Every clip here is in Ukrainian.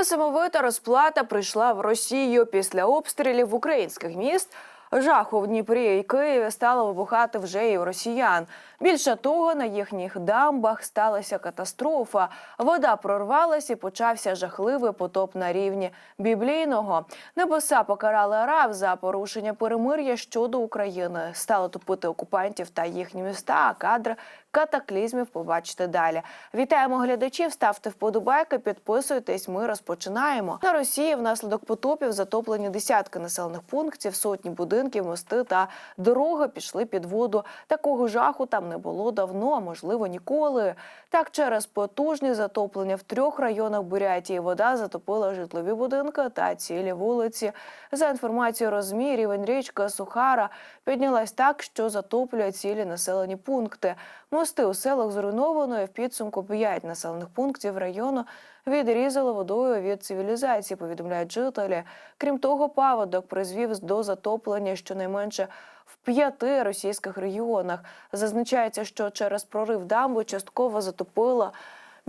Несамовита розплата прийшла в Росію після обстрілів українських міст. Жаху в Дніпрі і Києві стало вибухати вже і у росіян. Більше того, на їхніх дамбах сталася катастрофа. Вода прорвалась і почався жахливий потоп на рівні біблійного. Небеса покарали араб за порушення перемир'я щодо України. Стало топити окупантів та їхні міста. А кадри катаклізмів побачите далі. Вітаємо глядачів. Ставте вподобайки, підписуйтесь. Ми розпочинаємо. На Росії внаслідок потопів затоплені десятки населених пунктів, сотні будинків, мости та дороги пішли під воду. Такого жаху там не було давно, а можливо ніколи. Так, через потужні затоплення в трьох районах Бурятії вода затопила житлові будинки та цілі вулиці. За інформацією розмі, рівень річки Сухара піднялась так, що затоплює цілі населені пункти. Мости у селах зруйновано і в підсумку п'ять населених пунктів району відрізали водою від цивілізації, повідомляють жителі. Крім того, паводок призвів до затоплення щонайменше в п'яти російських регіонах. Зазначається, що через прорив дамби частково затопило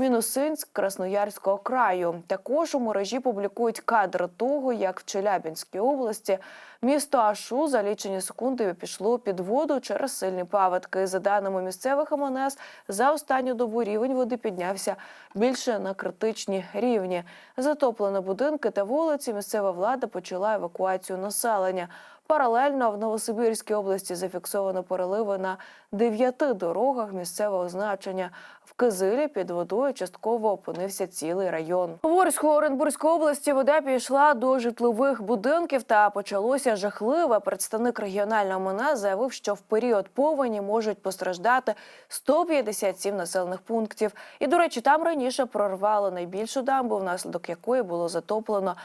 Мінусинськ Красноярського краю. Також у мережі публікують кадри того, як в Челябінській області місто Ашу за лічені секунди пішло під воду через сильні паводки. За даними місцевих МНС, за останню добу рівень води піднявся більше на критичні рівні. Затоплені будинки та вулиці. Місцева влада почала евакуацію населення. Паралельно в Новосибірській області зафіксовано переливи на дев'яти дорогах місцевого значення. В Кизилі під водою частково опинився цілий район. Ворської Оренбурзької області вода пішла до житлових будинків та почалося жахливе. Представник регіонального МНС заявив, що в період повені можуть постраждати 157 населених пунктів. І, до речі, там раніше прорвало найбільшу дамбу, внаслідок якої було затоплено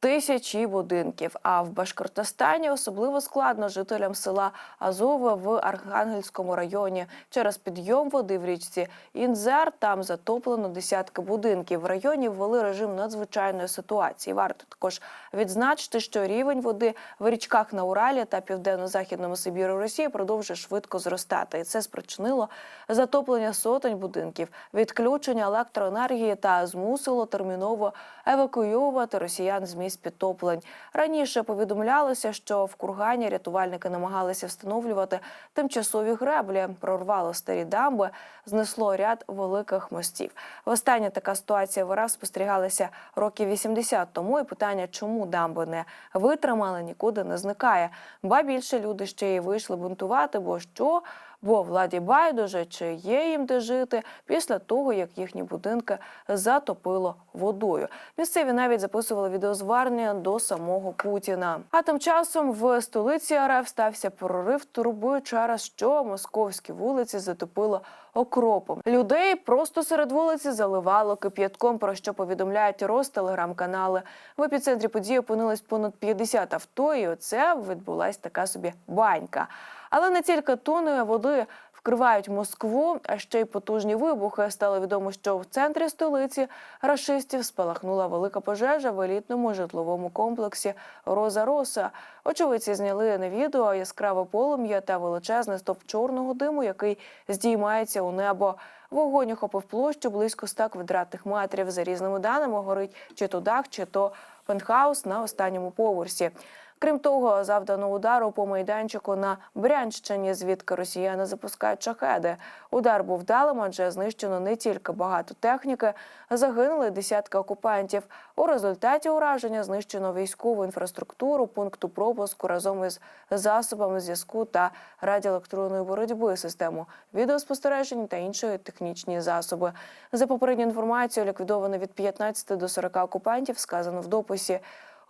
тисячі будинків. А в Башкортостані особливо складно жителям села Азове в Архангельському районі. Через підйом води в річці Інзер там затоплено десятки будинків. В районі ввели режим надзвичайної ситуації. Варто також відзначити, що рівень води в річках на Уралі та південно-західному Сибіру Росії продовжує швидко зростати. І це спричинило затоплення сотень будинків, відключення електроенергії та змусило терміново евакуювати росіян з місць підтоплень. Раніше повідомлялося, що в кургані рятувальники намагалися встановлювати тимчасові греблі, прорвало старі дамби, знесло ряд великих мостів. Востаннє така ситуація в РФ спостерігалася років 80 тому. І питання, чому дамби не витримали, нікуди не зникає. Ба більше люди ще й вийшли бунтувати, бо що. Бо владі байдуже, чи є їм де жити після того, як їхні будинки затопило водою. Місцеві навіть записували відеозвернення до самого Путіна. А тим часом в столиці РФ стався прорив труби, через що московські вулиці затопило окропом. Людей просто серед вулиці заливало кип'ятком, про що повідомляють роз телеграм-канали. В епіцентрі події опинилось понад 50 авто, і оце відбулась така собі банька. Але не тільки тонною води вкривають Москву, а ще й потужні вибухи. Стало відомо, що в центрі столиці рашистів спалахнула велика пожежа в елітному житловому комплексі Роза Роса. Очевидці зняли на відео яскраве полум'я та величезний стовп чорного диму, який здіймається у небо. Вогонь охопив площу близько 100 квадратних метрів. За різними даними горить чи то дах, чи то пентхаус на останньому поверсі. Крім того, завдано удару по майданчику на Брянщині, звідки росіяни запускають шахеди. Удар був вдалим, адже знищено не тільки багато техніки, загинули десятки окупантів. У результаті ураження знищено військову інфраструктуру, пункту пропуску разом із засобами зв'язку та радіоелектронної боротьби, систему відеоспостережень та інші технічні засоби. За попередньою інформацією, ліквідовано від 15 до 40 окупантів, сказано в дописі.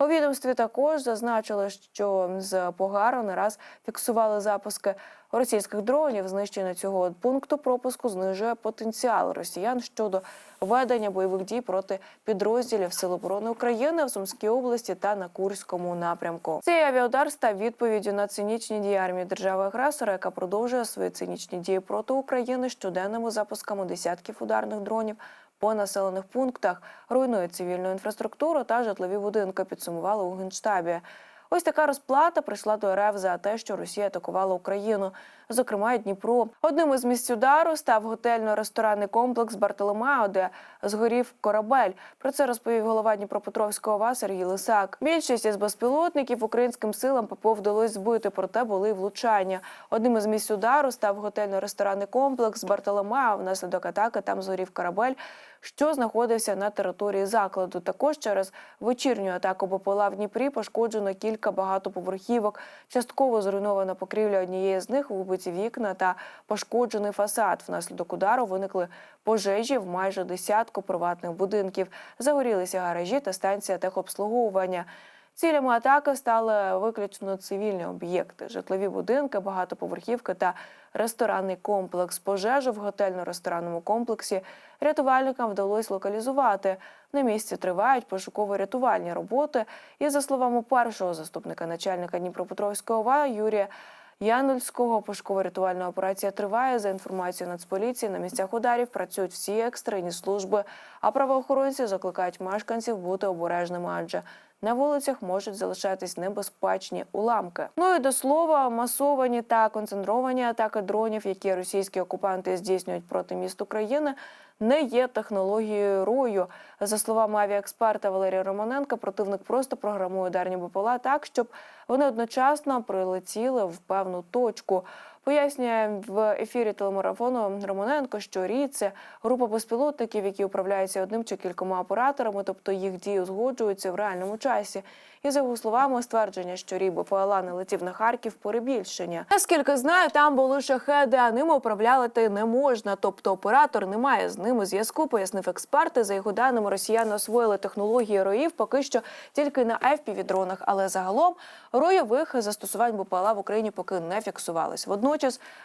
У відомстві також зазначили, що з Погару не раз фіксували запуски російських дронів. Знищення цього пункту пропуску знижує потенціал росіян щодо ведення бойових дій проти підрозділів Сил оборони України в Сумській області та на Курському напрямку. Цей авіаудар став відповіддю на цинічні дії армії держави-агресора, яка продовжує свої цинічні дії проти України щоденними запусками десятків ударних дронів по населених пунктах руйнує цивільну інфраструктуру та житлові будинки. Підсумували у генштабі. Ось така розплата прийшла до РФ за те, що Росія атакувала Україну, зокрема й Дніпро. Одним із місць удару став готельно-ресторанний комплекс Бартоломео, де згорів корабель. Про це розповів голова Дніпропетровського ОВА Сергій Лисак. Більшість із безпілотників українським силам ППО вдалося збити, проте були влучання. Одним із місць удару став готельно-ресторанний комплекс Бартоломео. Внаслідок атаки там згорів корабель, що знаходився на території закладу. Також через вечірню атаку БПЛА в Дніпрі пошкоджено кілька багатоповерхівок. Частково зруйнована покрівля однієї з них, вибиті вікна та пошкоджений фасад. Внаслідок удару виникли пожежі в майже десятку приватних будинків. Загорілися гаражі та станція техобслуговування. Цілями атаки стали виключно цивільні об'єкти, житлові будинки, багатоповерхівки та ресторанний комплекс. Пожежу в готельно-ресторанному комплексі рятувальникам вдалося локалізувати. На місці тривають пошуково-рятувальні роботи. І за словами першого заступника начальника Дніпропетровського ОВА Юрія Янульського, пошуково-рятувальна операція триває. За інформацією Нацполіції, на місцях ударів працюють всі екстрені служби, а правоохоронці закликають мешканців бути обережними, адже на вулицях можуть залишатись небезпечні уламки. Ну і до слова, масовані та концентровані атаки дронів, які російські окупанти здійснюють проти міст України, не є технологією рою. За словами авіаексперта Валерія Романенка, противник просто програмує ударні БПЛА так, щоб вони одночасно прилетіли в певну точку. Пояснює в ефірі телемарафону Романенко, що рій це група безпілотників, які управляються одним чи кількома операторами, тобто їх дії узгоджуються в реальному часі. І за його словами, ствердження, що рій БПЛА не летів на Харків, перебільшення. Наскільки знаю, там були шахеди, а ними управляти не можна. Тобто оператор не має з ними зв'язку, пояснив експерти. За його даними, росіяни освоїли технології роїв поки що тільки на fpv дронах але загалом ройових застосувань БПЛА в Україні поки не фіксувалось. Водночас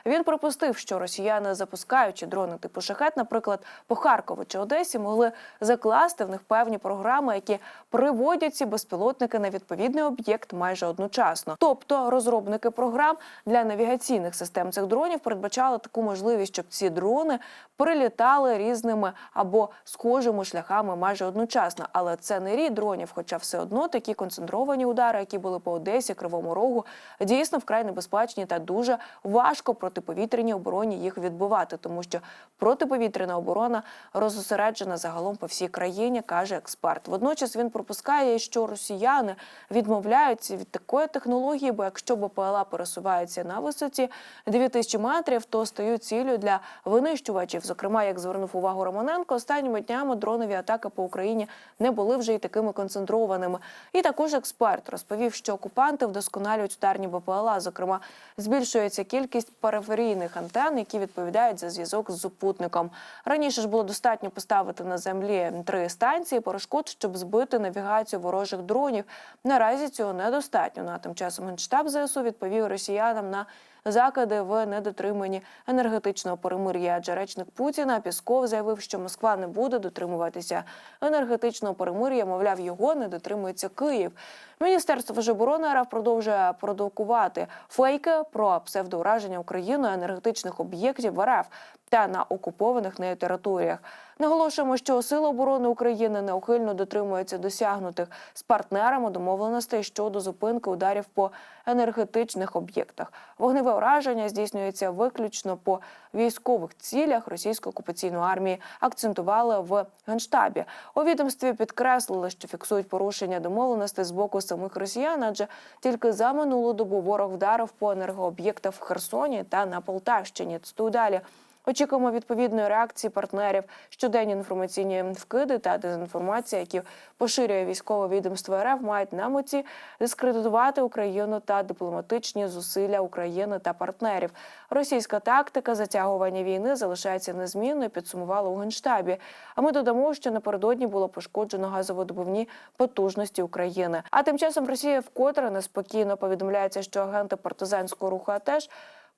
він припустив, що росіяни, запускаючи дрони типу шахет, наприклад, по Харкову чи Одесі, могли закласти в них певні програми, які приводять ці безпілотники на відповідний об'єкт майже одночасно. Тобто розробники програм для навігаційних систем цих дронів передбачали таку можливість, щоб ці дрони прилітали різними або схожими шляхами майже одночасно. Але це не рід дронів, хоча все одно такі концентровані удари, які були по Одесі, Кривому Рогу, дійсно вкрай небезпечні та дуже важко протиповітряній обороні їх відбивати, тому що протиповітряна оборона розосереджена загалом по всій країні, каже експерт. Водночас він пропускає, що росіяни відмовляються від такої технології, бо якщо БПЛА пересуваються на висоті 9000 метрів, то стають ціллю для винищувачів. Зокрема, як звернув увагу Романенко, останніми днями дронові атаки по Україні не були вже й такими концентрованими. І також експерт розповів, що окупанти вдосконалюють ударні БПЛА. Зокрема, збільшується кількість периферійних антен, які відповідають за зв'язок з супутником. Раніше ж було достатньо поставити на землі три станції перешкод, щоб збити навігацію ворожих дронів. Наразі цього недостатньо. На тим часом генштаб ЗСУ відповів росіянам на закиди в недотриманні енергетичного перемир'я. Адже речник Путіна Пісков заявив, що Москва не буде дотримуватися енергетичного перемир'я. Мовляв, його не дотримується Київ. Міністерство оборони РФ продовжує продукувати фейки про псевдоураження Україною енергетичних об'єктів в РФ та на окупованих нею територіях. Наголошуємо, що Сили оборони України неухильно дотримуються досягнутих з партнерами домовленостей щодо зупинки ударів по енергетичних об'єктах. Вогневе ураження здійснюється виключно по військових цілях російської окупаційної армії. Акцентували в генштабі. У відомстві підкреслили, що фіксують порушення домовленостей з боку самих росіян, адже тільки за минулу добу ворог вдарив по енергооб'єктах в Херсоні та на Полтавщині. Цитую далі. Очікуємо відповідної реакції партнерів, щоденні інформаційні вкиди та дезінформація, які поширює військове відомство РФ, мають на меті дискредитувати Україну та дипломатичні зусилля України та партнерів. Російська тактика затягування війни залишається незмінною. Підсумували у генштабі. А ми додамо, що напередодні було пошкоджено газовидобувні потужності України. А тим часом Росія вкотре неспокійно повідомляється, що агенти партизанського руху теж.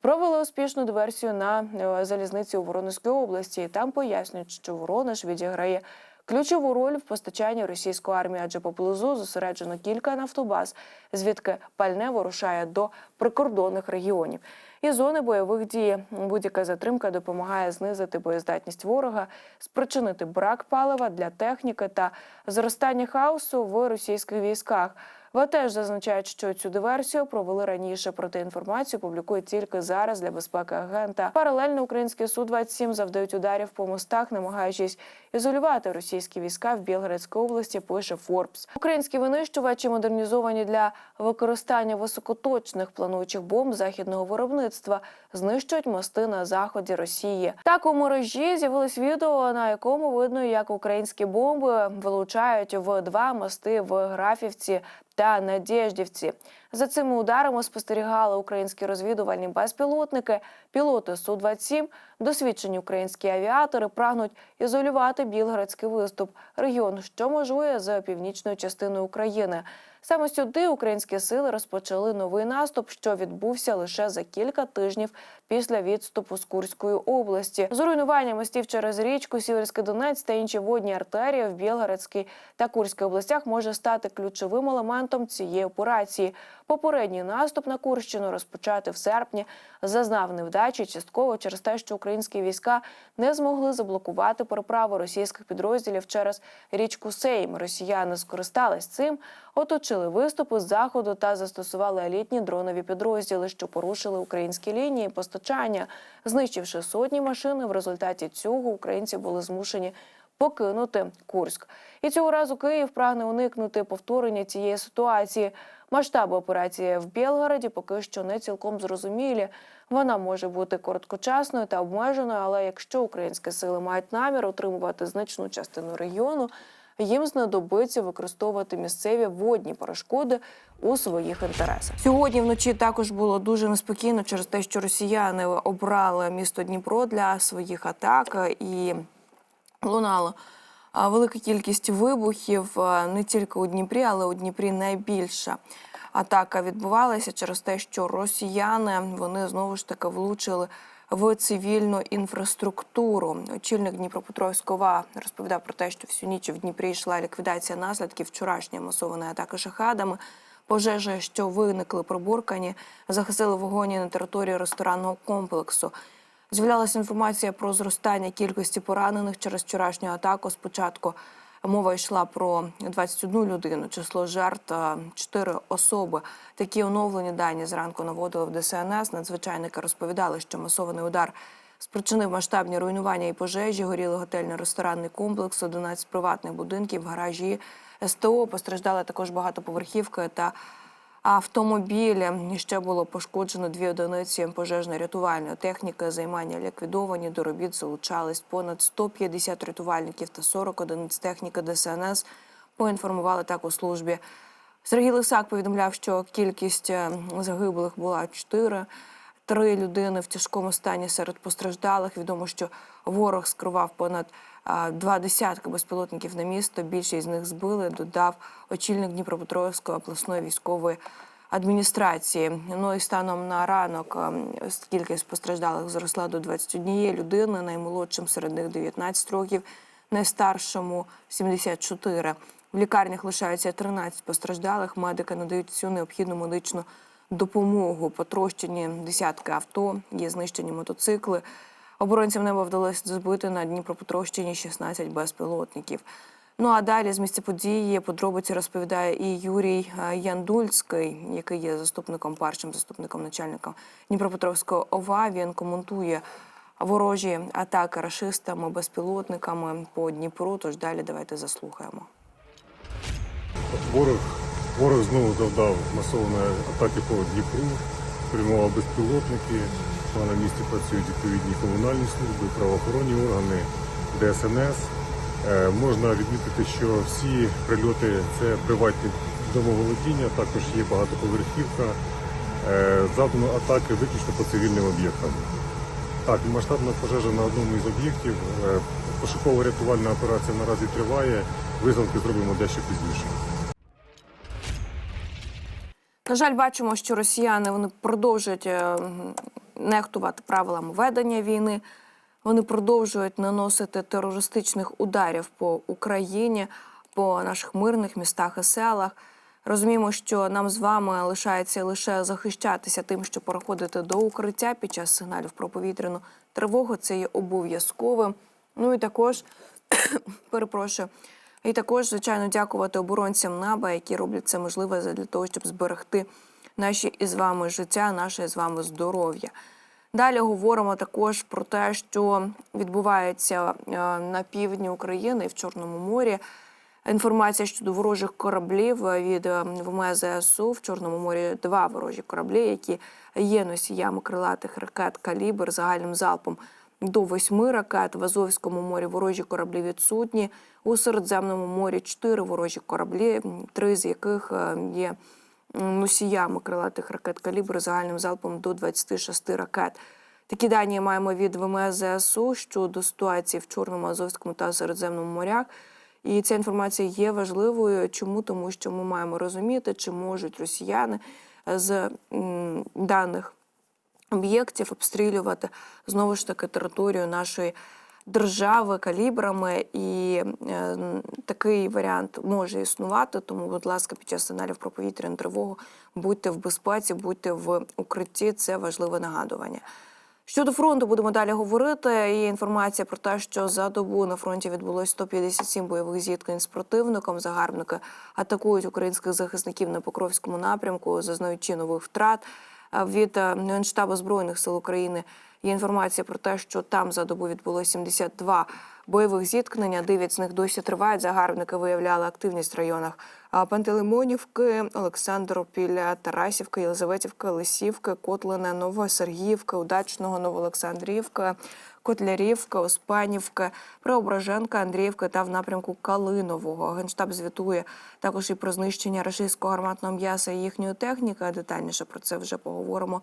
Провели успішну диверсію на е, залізниці у Воронезькій області. І там пояснюють, що Воронеж відіграє ключову роль в постачанні російської армії, адже поблизу зосереджено кілька нафтобаз, звідки пальне вирушає до прикордонних регіонів. І зони бойових дій будь-яка затримка допомагає знизити боєздатність ворога, спричинити брак палива для техніки та зростання хаосу в російських військах. ВА теж зазначають, що цю диверсію провели раніше, проте інформацію публікують тільки зараз для безпеки агента. Паралельно український су 27 завдають ударів по мостах, намагаючись ізолювати російські війська в Білгородській області. Пише Форбс. Українські винищувачі модернізовані для використання високоточних плануючих бомб західного виробництва, знищують мости на заході Росії. Так у мережі з'явилось відео, на якому видно, як українські бомби вилучають в два мости в Графівці та Надєждівці. За цими ударами спостерігали українські розвідувальні безпілотники. Пілоти су 27 досвідчені українські авіатори прагнуть ізолювати Білградський виступ, регіон, що межує за північною частиною України. Саме сюди українські сили розпочали новий наступ, що відбувся лише за кілька тижнів після відступу з Курської області. Зруйнування мостів через річку Сіверський Донець та інші водні артерії в Білгородській та Курській областях може стати ключовим елементом цієї операції. Попередній наступ на Курщину розпочати в серпні зазнав невдачі частково через те, що українські війська не змогли заблокувати переправу російських підрозділів через річку Сейм. Росіяни скористались цим, оточили виступи з заходу та застосували елітні дронові підрозділи, що порушили українські лінії постачання, знищивши сотні машин. В результаті цього українці були змушені покинути Курськ. І цього разу Київ прагне уникнути повторення цієї ситуації. Масштаби операції в Білгороді поки що не цілком зрозумілі. Вона може бути короткочасною та обмеженою, але якщо українські сили мають намір отримувати значну частину регіону, їм знадобиться використовувати місцеві водні перешкоди у своїх інтересах. Сьогодні вночі також було дуже неспокійно через те, що росіяни обрали місто Дніпро для своїх атак і лунало велика кількість вибухів не тільки у Дніпрі, але у Дніпрі найбільша атака відбувалася через те, що росіяни вони знову ж таки влучили в цивільну інфраструктуру. Очільник Дніпропетровського розповідав про те, що всю ніч в Дніпрі йшла ліквідація наслідків вчорашньої масованої атаки шахадами. Пожежі, що виникли приборкані, захистили вогонь на території ресторанного комплексу. З'являлася інформація про зростання кількості поранених через вчорашню атаку. Спочатку мова йшла про 21 людину, число жертв – 4 особи. Такі оновлені дані зранку наводили в ДСНС. Надзвичайники розповідали, що масований удар спричинив масштабні руйнування і пожежі. Горіли готельно-ресторанний комплекс, 11 приватних будинків, гаражі, СТО. Постраждали також багатоповерхівки та автомобілі. Ще було пошкоджено дві одиниці пожежно-рятувальної техніки. Займання ліквідовані. До робіт залучались понад 150 рятувальників та 40 одиниць техніки ДСНС. Поінформували так у службі. Сергій Лисак повідомляв, що кількість е, загиблих була 4. Три людини в тяжкому стані серед постраждалих. Відомо, що ворог скривав понад два десятки безпілотників на місто. Більшість з них збили, додав очільник Дніпропетровської обласної військової адміністрації. Ну і станом на ранок кількість постраждалих зросла до 21 людини, наймолодшим серед них 19 років, найстаршому 74. В лікарнях лишається 13 постраждалих. Медики надають всю необхідну медичну допомогу. Потрощені десятки авто, є знищені мотоцикли. Оборонцям неба вдалося збити на Дніпропетровщині 16 безпілотників. Ну а далі з місця події подробиці розповідає і Юрій е, Яндульський, який є заступником першим заступником начальника Дніпропетровського ОВА. Він коментує ворожі атаки рашистами, безпілотниками по Дніпру. Тож далі давайте заслухаємо. Ворог, ворог знову завдав масованої атаки по Дніпру, прямував безпілотники. На місці працюють відповідні комунальні служби, правоохоронні органи, ДСНС. Е, можна відмітити, що всі прильоти це приватні домоволодіння, також є багатоповерхівка. Е, завдано атаки виключно по цивільним об'єктам. Так, масштабна пожежа на одному із об'єктів. Е, Пошуково-рятувальна операція наразі триває. Висновки зробимо дещо пізніше. На жаль, бачимо, що росіяни вони продовжують е, нехтувати правилами ведення війни. Вони продовжують наносити терористичних ударів по Україні, по наших мирних містах і селах. Розуміємо, що нам з вами лишається лише захищатися тим, що переходити до укриття під час сигналів про повітряну тривогу. Це є обов'язковим. Ну і також перепрошую. І також, звичайно, дякувати оборонцям НАБА, які роблять це можливе для того, щоб зберегти наші із вами життя, наше з вами здоров'я. Далі говоримо також про те, що відбувається е, на півдні України і в Чорному морі. Інформація щодо ворожих кораблів е, від е, ВМС ЗСУ в Чорному морі два ворожі кораблі, які є носіями крилатих ракет калібр загальним залпом до восьми ракет. В Азовському морі ворожі кораблі відсутні. У Середземному морі чотири ворожі кораблі, три з яких е, є носіями крилатих ракет калібр загальним залпом до 26 ракет. Такі дані маємо від ВМС ЗСУ щодо ситуації в Чорному, Азовському та Середземному морях. І ця інформація є важливою. Чому? Тому що ми маємо розуміти, чи можуть росіяни з даних об'єктів обстрілювати знову ж таки територію нашої держави калібрами, і е, такий варіант може існувати. Тому, будь ласка, під час сигналів про повітряну тривогу будьте в безпеці, будьте в укритті. Це важливе нагадування. Щодо фронту будемо далі говорити. Є інформація про те, що за добу на фронті відбулось 157 бойових зіткнень з противником. Загарбники атакують українських захисників на Покровському напрямку, зазнаючи нових втрат. Від е, Генштабу збройних сил України є інформація про те, що там за добу відбулося 72 бойових зіткнення. Дев'ять з них досі тривають. Загарбники виявляли активність в районах Пантелеймонівки, Олександропіля, Тарасівки, Єлизаветівки, Лисівки, Котлина, Новосергіївки, Удачного, Новоолександрівка, Котлярівка, Оспанівка, Преображенка, Андріївка та в напрямку Калинового. Генштаб звітує також і про знищення рашистського гарматного м'яса і їхньої техніки. Детальніше про це вже поговоримо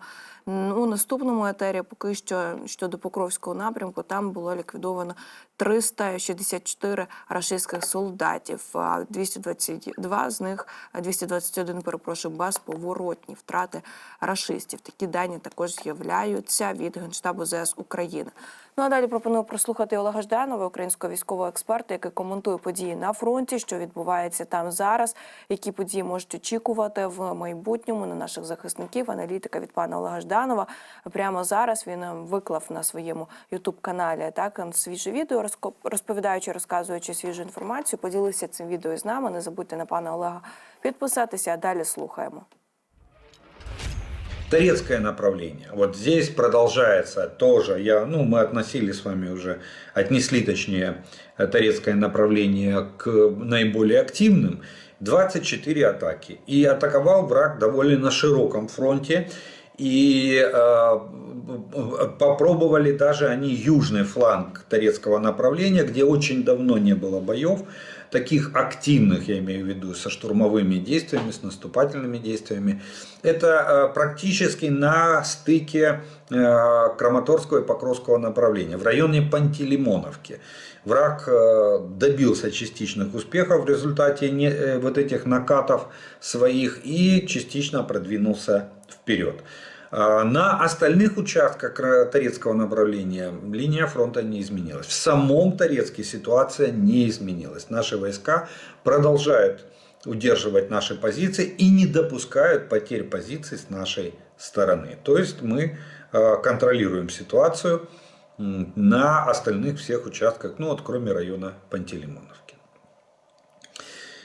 у наступному етері. Поки що щодо Покровського напрямку там було ліквідовано 364 рашистських солдатів. а 222 з них, а 221, перепрошую, безповоротні втрати рашистів. Такі дані також з'являються від Генштабу ЗС України. Ну а далі пропоную прослухати Олега Жданова, українського військового експерта, який коментує події на фронті, що відбувається там зараз, які події можуть очікувати в майбутньому на наших захисників. Аналітика від пана Олега Жданова. Прямо зараз він е, виклав на своєму ютуб каналі так е, свіже відео, розповідаючи, розказуючи свіжу інформацію. Поділився цим відео з нами. Не забудьте на пана Олега підписатися. А далі слухаємо. Торецкое направление. Вот здесь продолжается тоже. Я, ну, мы относили с вами уже, отнесли точнее Торецкое направление к наиболее активным. 24 атаки. И атаковал враг довольно на широком фронте. И э, попробовали даже они южный фланг Торецкого направления, где очень давно не было боев таких активных, я имею в виду, со штурмовыми действиями, с наступательными действиями. Это э, практически на стыке э, Краматорского и Покровского направления, в районе Пантелеймоновки. Враг э, добился частичных успехов в результате вот этих накатов своих и частично продвинулся вперед. А, На остальных участках Торецкого направления линия фронта не изменилась. В самом Торецке ситуация не изменилась. Наши войска продолжают удерживать наши позиции и не допускают потерь позиций с нашей стороны. То есть мы э, контролируем ситуацию на остальных всех участках, ну вот кроме района Пантелеймоновки.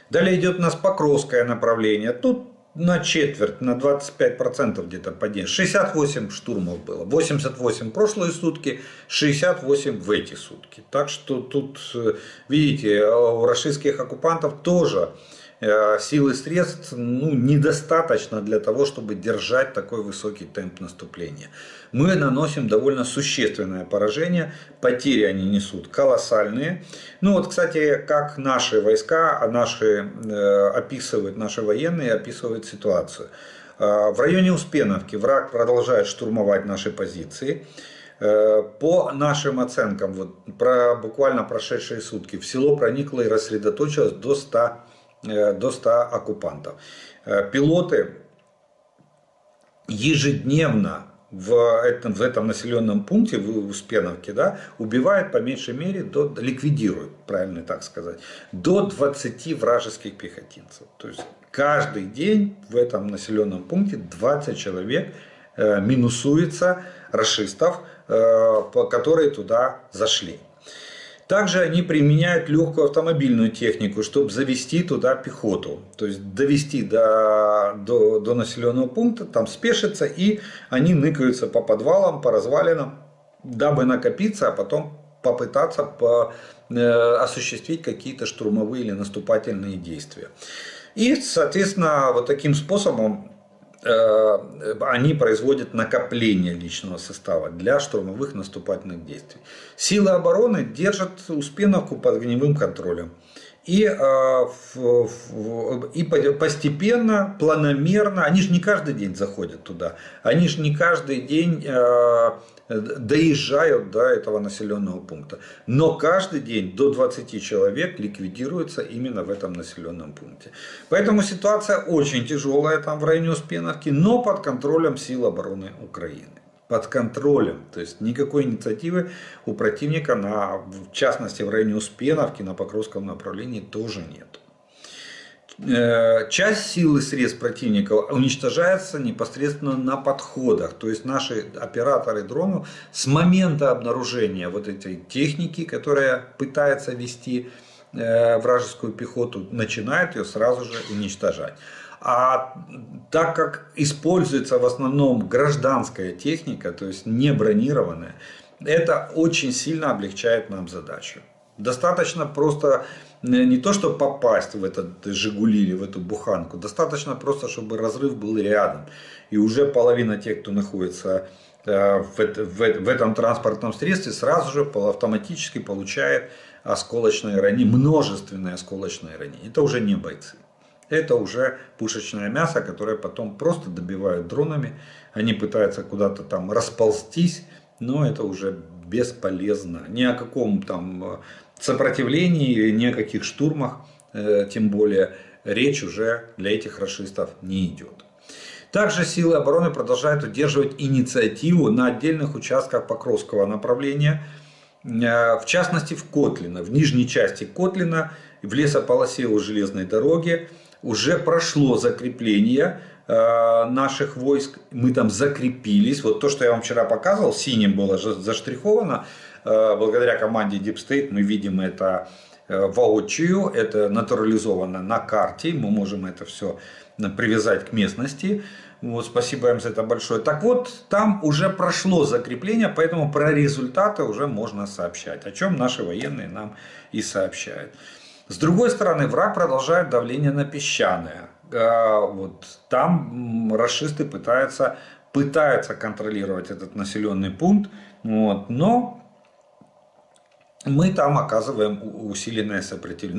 Далее идет у нас Покровское направление. Тут на четверть, на 25% где-то падение. 68 штурмов было. 88 прошлые сутки, 68 в эти сутки. Так что тут, э, видите, у российских оккупантов тоже э, сил и средств ну, недостаточно для того, чтобы держать такой высокий темп наступления. Мы наносим довольно существенное поражение, потери они несут колоссальные. Ну вот, кстати, как наши войска, а наши э, описывают, наши военные описывают ситуацию. Э, в районе Успеновки враг продолжает штурмовать наши позиции. Э, По нашим оценкам, вот, про, буквально прошедшие сутки, в село проникло и рассредоточилось до 100, э, до 100 оккупантов. Э, Пилоты ежедневно в этом, в этом населенном пункте, в Успеновке, да, убивают по меньшей мере, до, ликвидируют, правильно так сказать, до 20 вражеских пехотинцев. То есть каждый день в этом населенном пункте 20 человек э, минусуется расистов, э, которые туда зашли. Также они применяют легкую автомобильную технику, чтобы завести туда пехоту. То есть довести до, до, до населенного пункта, там спешиться, и они ныкаются по подвалам, по развалинам, дабы накопиться, а потом попытаться по, э, осуществить какие-то штурмовые или наступательные действия. И, соответственно, вот таким способом они производят накопление личного состава для штурмовых наступательных действий. Силы обороны держат Успеновку под огневым контролем. И, э, и по- постепенно, планомерно, они же не каждый день заходят туда, они же не каждый день э, доезжают до этого населенного пункта. Но каждый день до 20 человек ликвидируется именно в этом населенном пункте. Поэтому ситуация очень тяжелая там в районе Успеновки, но под контролем сил обороны Украины. Под контролем. То есть никакой инициативы у противника, на, в частности в районе Успеновки, на Покровском направлении тоже нет. Э, Часть сил и средств противника уничтожается непосредственно на подходах. То есть наши операторы дронов с момента обнаружения вот этой техники, которая пытается вести э, вражескую пехоту, начинают ее сразу же уничтожать. А так как используется в основном гражданская техника, то есть не бронированная, это очень сильно облегчает нам задачу. Достаточно просто не то, чтобы попасть в этот Жигули или в эту буханку, достаточно просто, чтобы разрыв был рядом. И уже половина тех, кто находится э, в, эт- в эт- в этом транспортном средстве, сразу же автоматически получает осколочное ранение, множественное осколочное ранение. Это уже не бойцы. Это уже пушечное мясо, которое потом просто добивают дронами. Они пытаются куда-то там расползтись, но это уже бесполезно. Ни о каком там э, сопротивлении, ни о каких штурмах, э, тем более, речь уже для этих расистов не идет. Также силы обороны продолжают удерживать инициативу на отдельных участках Покровского направления, э, в частности в Котлино, в нижней части Котлина, в лесополосе у железной дороги уже прошло закрепление э, наших войск, мы там закрепились. Вот то, что я вам вчера показывал, синим было заштриховано, благодаря команде Deep State мы видим это э, воочию, это натурализовано на карте, мы можем это все привязать к местности. Вот, спасибо им за это большое. Так вот, там уже прошло закрепление, поэтому про результаты уже можно сообщать, о чем наши военные нам и сообщают. С другой стороны, враг продолжает давление на песчаное. Вот, там расисты пытаются, пытаются контролировать этот населенный пункт, вот, но мы там оказываем усиленное сопротивление.